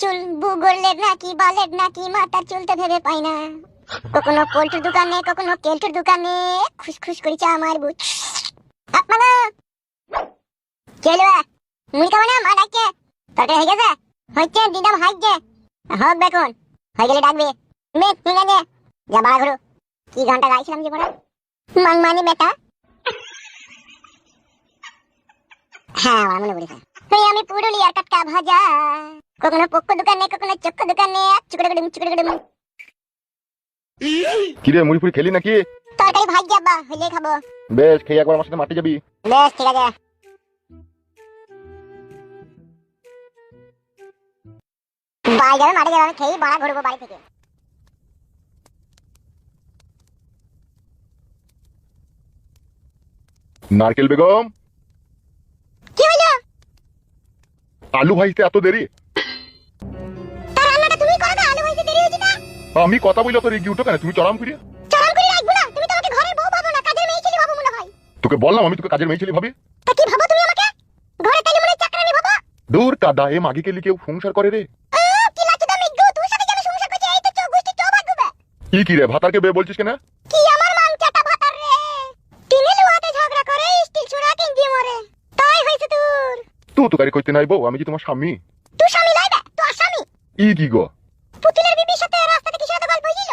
চুল বুগলের নাকি, বালের নাকি, মাথার চুল ভেবে পাই না। কখনো পোল্ট্রির দোকানে, কখনো কেল্টুর দোকানে করেছে আমার বুট। আপনারা না হয়ে গেছে? হচ্ছে দিদাম হোক বেকুন, হয়ে গেলে ডাকবে। বেশ ঠিক আছে। যা বাড়া ঘুরো। কি গানটা গাইছিলাম যে বেটা। হ্যাঁ আমার মনে পড়েছে। এই আমি পুরুলিয়ার কাটকা ভাজা। কখনো পক্ষ দোকানে কখনো চক্ষ দোকানে চুকড়ে চুকড়ে কিরে মুড়ি ফুড়ি খেলি নাকি? তরকারি ভাজা বা হইলে খাব। বেশ খেয়ে একবার আমার সাথে মাঠে যাবি। বেশ ঠিক আছে। যাবে মাঠে যাবে খেয়েই বাড়া ঘুরবো বাড়ি থেকে। নারকেল বেগম কি হলো আলু ভাইতে এত দেরি? তার আমি কথা বলি তো রেগে উঠো কেন? তুমি চড়াম ফিরে চালান করে রাখব না তুমি তো আমাকে ঘরের বউ ভাবো না কাজের মেয়ে ছেলে ভাবো হয়। তোকে বললাম আমি তোকে কাজের মেয়ে ছেলে ভাবি। তা কি ভাবো তুমি আমাকে? ঘরে তাইলে মনে চাকরানি ভাবো। দূর কাদা এ মাগি কেলি কেউ সংসার করে রে? কি তোর কি কি রে ভাতারকে বে বলছিস কেন কি আমার মাংচাটা ভাতার রে টিনে লুয়াতে ঝগড়া করে স্টিল ছুড়া কিনজি মরে তাই হইছে তোর তো গাড়ি করতে নাই বউ আমি যে তোমার স্বামী? তুই স্বামী লাইবে তুই আসামি ই কি গো? পুতুলের বিবির সাথে রাস্তাতে কিসের এত গল্প হইছিল?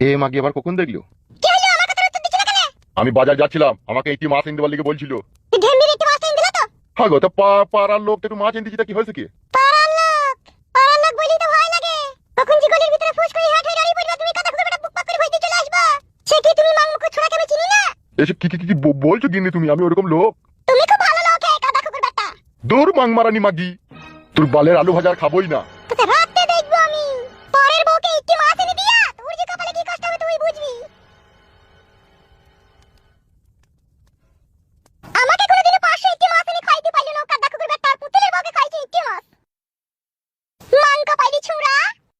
এ মাগি আবার কখন দেখল? কি হলো আমার কথার উত্তর দিছিল কেন? আমি বাজার যাচ্ছিলাম আমাকে একটি মাছ এনে দেওয়ার লিগে বলছিল। ঢেমির একটু মাছ এনে দিলা তো? হ্যাঁ গো তা পা- পাড়ার লোক একটু মাছ এনে তা কি হয়েছে কি? পাড়ার লোক? পাড়ার লোক বলি তো ভয় লাগে। কখন যে গলির ভিতরে ফুস করে হাট দাঁড়িয়ে পড়বে তুমি কথা খুব একটা বুক পাক করে ভয় দিয়ে চলে আসবা। সে কি তুমি মাংমুখ ছোড়াকে আমি চিনি না? এসে কি কি কি- কি বলছো গিন্নি তুমি? আমি ওরকম লোক তুমি খুব ভালো লোক হে কাদা কুকুর বেটা দূর মাং মারানি মাগি। তোর বালের আলু ভাজার খাবোই না। তোকে রাতে দেখব আমি। পরের বউকে একটি মাছ এনে দিয়া তোর যে কপালে কি কষ্ট হবে তুই বুঝবি। আমাকে কোনোদিনও পাঁচশো একটি মাছ এনে খাইতে পারলি না কাদা কুকুর বেটা। পুতুলের বউকে খাইছে একটি মাছ। মাংকা পাইলি ছুঁড়া।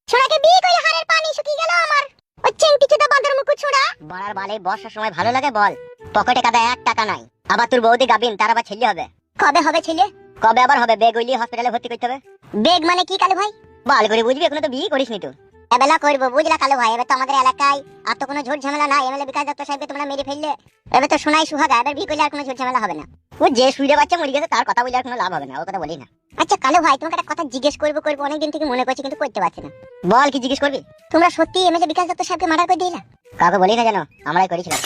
ছোড়াকে বিয়ে করে হাড়ের পানি শুকিয়ে গেল আমার। ওই চেংটি চুদা বাঁদর মুখু ছুঁড়া। বড়ার বালে বর্ষার সময় ভালো লাগে বল। পকেটে কাদা এক টাকা নাই। আবার তোর বৌদি গাবিন তার আবার ছেলে হবে। কবে হবে ছেলে? কবে আবার হবে? বেগ উইলি হসপিটালে ভর্তি করতে হবে। বেগ মানে কি কালু ভাই? বল করে বুঝবি এখনও তো বিয়ে করিস নি তুই এবেলা করব বুঝলা কালু ভাই এবার তো আমাদের এলাকায় আর তো কোনো ঝুট ঝামেলা নাই। এমএলএ বিকাশ দত্ত সাহেবকে তোমরা মেরে ফেললে এবার তো শোনাই সুহাগা এবার বিয়ে করলে আর কোনো ঝুট ঝামেলা হবে না। ও যে শুয়ে বাচ্চা মরে গেছে তার কথা বলে আর কোনো লাভ হবে না ও কথা বলি না। আচ্ছা কালু ভাই তোমাকে একটা কথা জিজ্ঞেস করব করব অনেকদিন থেকে মনে করছি কিন্তু করতে পারছি না। বল কি জিজ্ঞেস করবি? তোমরা সত্যি এমএলএ বিকাশ দত্ত সাহেবকে মার্ডার করে দিলা? কাউকে বলি না জানো আমরাই করেছিলাম।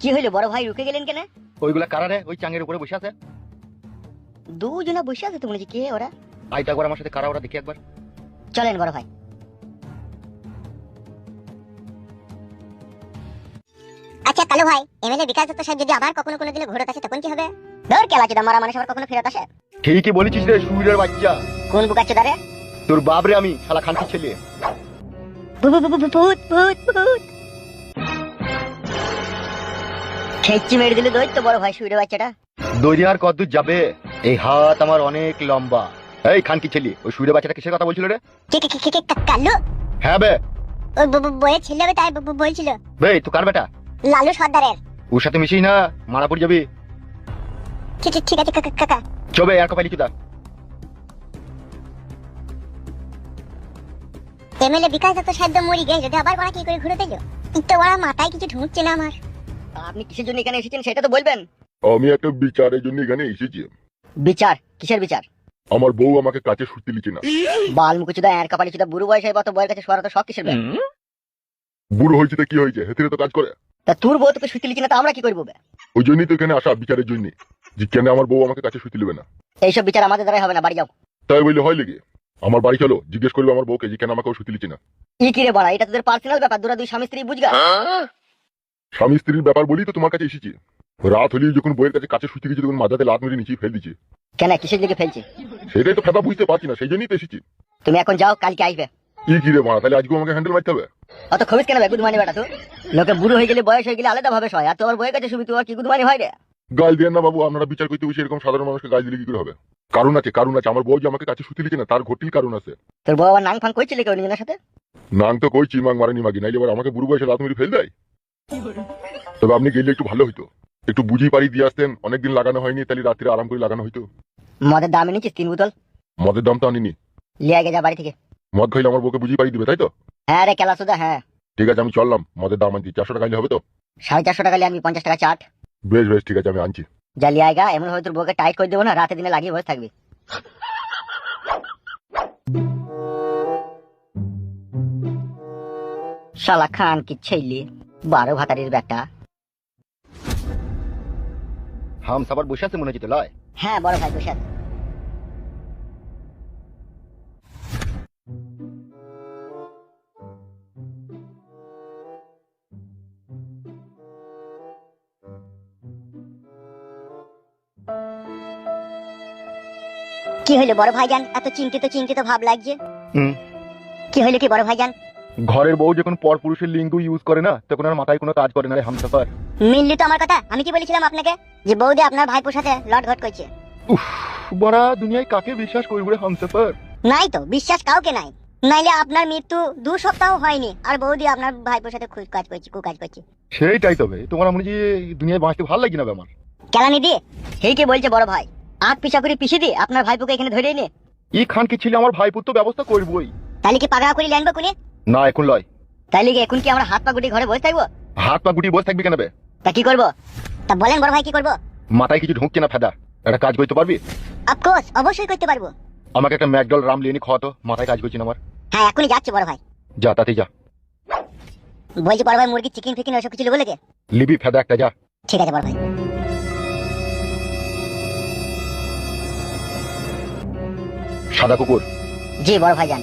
কি হইল বড় ভাই রুকে গেলেন কেন? ওইগুলা কারারে ওই চাঙের উপরে বসে আছে? দুজনা বসে আছে তো মনে কে ওরা? আইটা একবার আমার সাথে কারা ওরা দেখি একবার। চলেন বড় ভাই। আচ্ছা কালু ভাই এমএলএ বিকাশ দত্ত সাহেব যদি আবার কখনো কোনো দিলে ঘোরত আসে তখন কি হবে? ধর কেলা চোদা মারা মানুষ আবার কখনো ফেরত আসে? ঠিকই বলেছিস রে সুইরের বাচ্চা। কোন বুকা চোদারে তোর বাপ রে আমি শালা খানকি ছেলে। ভূত ভূত ভূত ভূত। খেচ্ছি মেরে দিলে দৈত্য বড় ভাই শুয়ে বাচ্চাটা। দড়ি আর কত যাবে এই হাত আমার অনেক লম্বা। এই খানকি ছেলে ওই সুইরে বাচ্চাটা কিসের কথা বলছিল রে? কে কে কে কে কা- কালু? হ্যাঁ বে। ওই ব- ব- ছেলে তাই ব- ব- বলছিল। বে তুই কার বেটা? লালু সর্দারের। ওর সাথে মিশিস না মারা পড়ে যাবি। ঠিক ঠিক- আছে কাকা কাকা। চবে আর কপালি চুদা এমএলএ বিকাশ দত্ত সাহেব তো মরি গেছে আবার বড়া কি করে ঘুরে দিল তো ওরা মাথায় কিছু ঢুকছে না আমার। আপনি কিসের জন্য এখানে এসেছেন সেটা তো বলবেন। আমি একটা বিচারের জন্য এখানে এসেছি। বিচার? কিসের বিচার? আমার বউ আমাকে কাছে শুতে লিখে না। বাল মুকুচুদা এর কপালি চুদা বুড়ো বয়স হয় বা তো বয়ের কাছে সরা তো সব কিসের ব্যাপার? বুড়ো হয়েছে তো কি হয়েছে? হেতে তো কাজ করে। তা তোর বউ তোকে শুতে লিখি না তো আমরা কি করব বে? ওই জন্যই তো এখানে আসা বিচারের জন্য। যে কেন আমার বউ আমাকে কাছে শুতে নেবে না? এইসব বিচার আমাদের দ্বারাই হবে না বাড়ি যাও। তাই বললে হয় লেগে আমার বাড়ি চলো জিজ্ঞেস করবে আমার বউকে যে কেন আমাকে ও শুতে লিখে না। ই কি রে বড়া এটা তোদের পার্সোনাল ব্যাপার দুরা দুই স্বামী স্ত্রী বুঝগা। স্বামী স্ত্রীর ব্যাপার বলি তো তোমার কাছে এসেছি। রাত হলেই যখন বইয়ের কাছে কাছে শুতে গেছি তখন মাথাতে লাত মেরে নিচে ফেল দিচ্ছে কেন কিসের দিকে ফেলছি? সেটাই তো ফেদা বুঝতে পারছি না সেই জন্যই তো এসেছি। তুমি এখন যাও কালকে আসবে। ই কি রে মারা তাহলে আজকে আমাকে হ্যান্ডেল মারতে হবে? অত খবিস কেন বে গুদমানি বেটা তো? লোকে বুড়ো হয়ে গেলে বয়স হয়ে গেলে আলাদা ভাবে হয় আর তোর বইয়ের কাছে শুবি তোর কি গুদমানি হয় রে? গাল দেন না বাবু আপনারা বিচার করতে বসে এরকম সাধারণ মানুষকে গাল দিলে কি করে হবে? কারণ আছে কারণ আছে। আমার বউ যে আমাকে কাছে শুতে লিখে না তার ঘটিল কারণ আছে। তোর বউ আবার নাং ফাং করছিলি কেউ নিজের সাথে? নাং তো কইছি মাং মারানি মাগি নাইলে এবার আমাকে বুড়ো বয়সে লাত মেরে ফেল দেয়? তবে আপনি গেলে একটু ভালো হইতো। একটু বুঝি পারি দিয়ে আসতেন অনেকদিন লাগানো হয়নি তাহলে রাত্রে আরাম করে লাগানো হইতো। মদের দাম এনেছিস তিন বোতল? মদের দাম তো আনিনি। লিয়ে গে যা বাড়ি থেকে। মদ খাইলে আমার বউকে বুঝি পারি দিবে তাই তো? হ্যাঁ রে কেলা সুদা হ্যাঁ। ঠিক আছে আমি চললাম। মদের দাম আনছি। চারশো টাকা হবে তো? সাড়ে চারশো টাকা আমি পঞ্চাশ টাকা চাট। বেশ বেশ ঠিক আছে আমি আনছি। যা লিয়ে আয়গা এমন হয়ে তোর বউকে টাইট করে দেবো না রাতে দিনে লাগিয়ে বসে থাকবি। শালা খান কি ছেলে বারো ভাতারির বেটা হাম সাবার বসে আছে মনে হচ্ছে তো লয়। হ্যাঁ বড় ভাই বসে আছে। কি হইল বড় ভাইজান? এত চিন্তিত চিন্তিত ভাব লাগছে। কি হইল কি বড় ভাইজান? ঘরের বউ যখন পর পুরুষের লিঙ্গ ইউজ করে না তখন আর মাথায় কোনো কাজ করে না রে হামসাফার। মিললি তো আমার কথা আমি কি বলেছিলাম আপনাকে? যে বৌদি আপনার ভাইপোর সাথে লট ঘট করছে। বড়া দুনিয়ায় কাকে বিশ্বাস করব রে হামসাফার? নাই তো বিশ্বাস কাউকে নাই। নাইলে আপনার মৃত্যু দু সপ্তাহ হয়নি আর বৌদি আপনার ভাইপোর সাথে খুব কাজ করছে কুকাজ করছে। সেইটাই তবে তোমার মনে এই দুনিয়ায় বাঁচতে ভালো লাগছে না বে আমার? কেলানি দিয়ে সেই কি বলছে বড় ভাই আট পিছা করে পিছিয়ে দিয়ে আপনার ভাইপোকে এখানে ধরে নে। ই খান কি ছিল আমার ভাইপুত তো ব্যবস্থা করবই। তাহলে কি পাগড়া করে লেনবো কোনে? না এখন লয়। তাহলে কি এখন কি আমরা হাত পা গুটি ঘরে বসে থাকব? হাত পা গুটি বসে থাকবি কেন বে? তা কি করব? তা বলেন বড় ভাই কি করব? মাথায় কিছু ঢুকছে না ফেদা। একটা কাজ করতে পারবি? অফকোর্স অবশ্যই করতে পারব। আমাকে একটা ম্যাকডল রাম লিয়ে খাওয়াতো মাথায় কাজ করছি না আমার। হ্যাঁ এখনই যাচ্ছে বড় ভাই। যা তাতে যা। বলছি বড় ভাই মুরগি চিকেন ফিকেন ওসব কিছু বলে কে লিবি ফেদা একটা যা। ঠিক আছে বড় ভাই। সাদা কুকুর। জি বড় ভাই যান।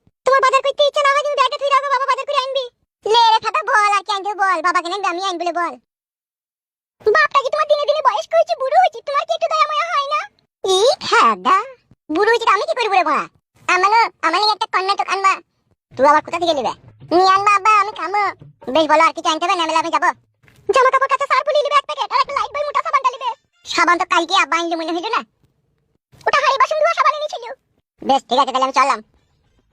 তোমার বাজার করতে ইচ্ছে না হয় তুমি ব্যাগে ধুই দাও গা, বাবা বাজার করে আনবি। লে রে ফাটা বল আর কি আনতে বল বাবাকে নাকি আমি আইন বলে বল। বাপটা কি তোমার দিনে দিনে বয়স্ক হয়েছে বুড়ো হয়েছে? তোমার কি একটু দয়া মায়া হয় না? ই খাদা বুড়ো হয়েছে আমি কি করব রে মা আমারও আমার লাগি একটা কর্ণাটক আনবা। তুই আবার কোথা থেকে নিবে? নিয়ে আনবা আব্বা আমি খামো। বেশ বলো আর কিছু আনতে হবে? নামেলা আমি যাব। জামা কাপড় কাছে সার পুলি নিবে এক প্যাকেট আর একটা লাইট বই মোটা সাবান ডালিবে সাবান তো কালকে আব্বা আনলে মনে হইল না। ওটা হাড়ি বাসন ধোয়া সাবান এনেছিল। বেশ ঠিক আছে তাহলে আমি চললাম।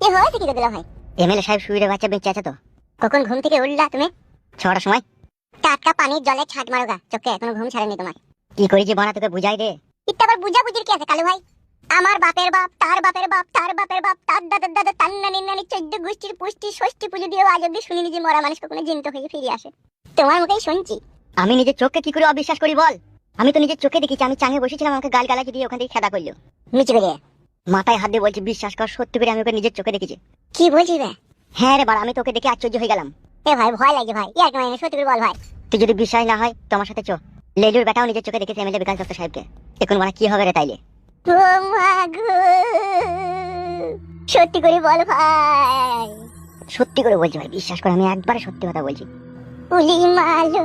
কি? কি হয়েছে কি দিলা ভাই এমএলএ সাহেব শুয়ে বাচ্চা বেঁচে আছে তো। কখন ঘুম থেকে উঠলা তুমি? ছটার সময়। টাটকা পানির জলে ছাট মারোগা চোখে। এখনও ঘুম ছাড়েনি তোমার। কি করেছি বনা তোকে বুঝাই দে। ইত্যা আবার বুঝা বুঝির কি আছে কালু ভাই? আমার বাপের বাপ তার বাপের বাপ তার বাপের বাপ তার দাদার দাদা তার নানির নানি চোদ্দ গোষ্ঠীর পুষ্টি ষষ্ঠী পুজো দিয়েও আজ অব্দি শুনিনি যে মরা মানুষ কখনো জিন্ত হয়ে ফিরে আসে। তোমার মুখেই শুনছি। আমি নিজের চোখকে কি করে অবিশ্বাস করি বল? আমি তো নিজের চোখে দেখেছি আমি চাঙে বসেছিলাম আমাকে গাল গালাজি দিয়ে ওখান থেকে খেদা করল। মিচে বেরিয়ে মাথায় হাত দিয়ে বলছি বিশ্বাস কর সত্যি করে আমি ওকে নিজের চোখে দেখেছি। কি বলছিস রে? হ্যাঁ রে বার আমি তোকে দেখে আশ্চর্য হয়ে গেলাম। এ ভাই ভয় লাগে ভাই। ইয়ার কেন সত্যি করে বল ভাই। তুই যদি বিশ্বাস না হয় তো আমার সাথে চো। লেলুর বেটাও নিজের চোখে দেখেছে এমএলএ বিকাশ দত্ত সাহেবকে। এখন মানে কি হবে রে তাইলে? ও মা গো। সত্যি করে বল ভাই। সত্যি করে বলছি ভাই বিশ্বাস করে আমি একবারে সত্যি কথা বলছি। উলি মালো